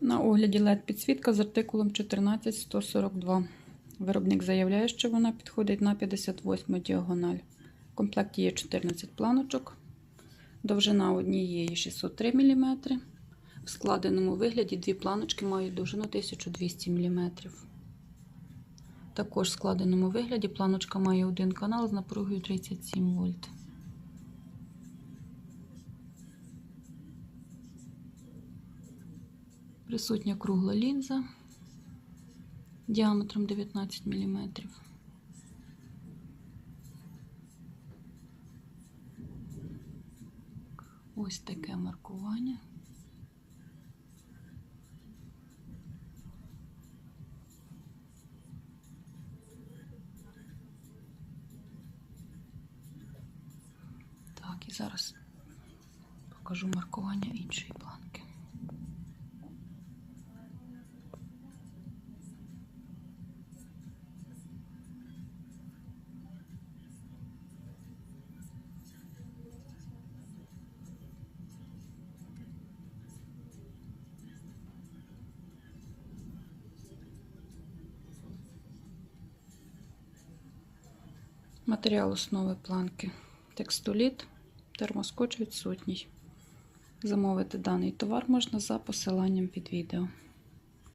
На огляді LED підсвітка з артикулом 14142. Виробник заявляє, що вона підходить на 58 діагональ. В комплекті є 14 планочок. Довжина однієї 603 мм. В складеному вигляді дві планочки мають довжину 1200 мм. Також в складеному вигляді планочка має один канал з напругою 37 вольт. Присутня кругла лінза діаметром 19 мм. Ось таке маркування. Так, і зараз покажу маркування іншої планки. Матеріал основи планки текстоліт, термоскоч відсутній. Замовити даний товар можна за посиланням під відео.